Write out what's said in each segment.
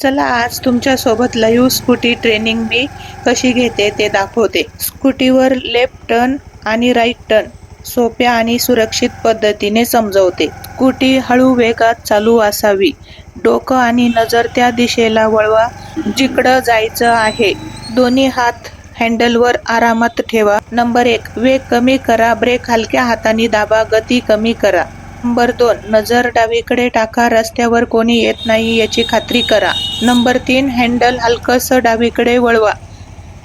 चला आज तुमच्यासोबत लाईव्ह स्कूटी ट्रेनिंग मी कशी घेते ते दाखवते. स्कूटीवर लेफ्ट टर्न आणि राईट टर्न सोप्या आणि सुरक्षित पद्धतीने समजवते. स्कूटी हळू वेगात चालू असावी. डोकं आणि नजर त्या दिशेला वळवा जिकडं जायचं आहे. दोन्ही हात हँडलवर आरामात ठेवा. नंबर एक वेग कमी करा ब्रेक हलक्या हाताने दाबा गती कमी करा. नंबर दोन नजर डावीकडे टाका रस्त्यावर कोणी येत नाही याची खात्री करा. नंबर तीन हँडल हलकंसं डावीकडे वळवा.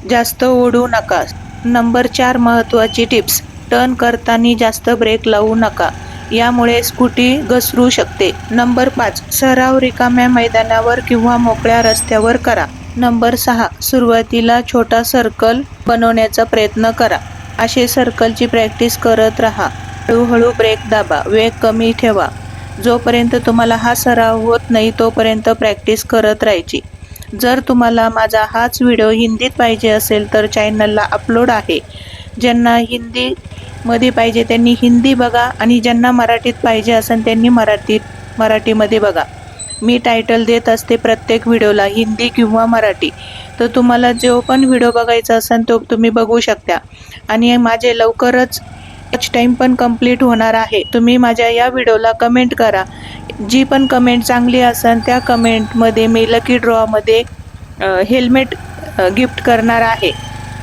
जास्त ओढू नका. नंबर चार महत्त्वाची टिप्स टर्न करताना जास्त ब्रेक लावू नका. यामुळे स्कूटी घसरू शकते. नंबर पाच सराव रिकाम्या मैदानावर किंवा मोकळ्या रस्त्यावर करा. नंबर सहा सुरुवातीला छोटा सर्कल बनवण्याचा प्रयत्न करा. असे सर्कलची प्रॅक्टिस करत राहा. हळूहळू ब्रेक दाबा. वेग कमी ठेवा. जोपर्यंत तुम्हाला हा सराव होत नाही तोपर्यंत प्रॅक्टिस करत राहायची. जर तुम्हाला माझा हाच व्हिडिओ हिंदीत पाहिजे असेल तर चॅनलला अपलोड आहे. ज्यांना हिंदीमध्ये पाहिजे त्यांनी हिंदी बघा आणि ज्यांना मराठीत पाहिजे असेल त्यांनी मराठीत मराठीमध्ये बघा. मी टायटल देत असते प्रत्येक व्हिडिओला हिंदी किंवा मराठी. तर तुम्हाला जो पण व्हिडिओ बघायचा असेल तो तुम्ही बघू शकता. आणि माझे लवकरच वॉच टाईम पण कंप्लीट होणार आहे. तुम्ही माझ्या या व्हिडिओला कमेंट करा. जी पण कमेंट चांगली असेल त्या कमेंटमध्ये मी लकी ड्रॉमध्ये हेल्मेट गिफ्ट करणार आहे.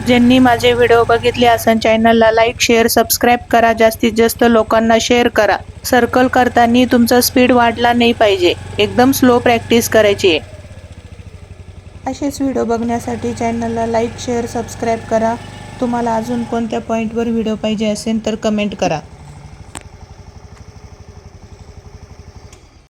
ज्यांनी माझे व्हिडिओ बघितले असेल चॅनलला लाईक शेअर सबस्क्राईब करा. जास्तीत जास्त लोकांना शेअर करा. सर्कल करताना तुमचा स्पीड वाढला नाही पाहिजे. एकदम स्लो प्रॅक्टिस करायची आहे. असेच व्हिडिओ बघण्यासाठी चॅनलला लाईक शेअर सबस्क्राईब करा. तुम्हाला अजून कोणत्या पॉईंटवर व्हिडिओ पाहिजे असेल तर कमेंट करा.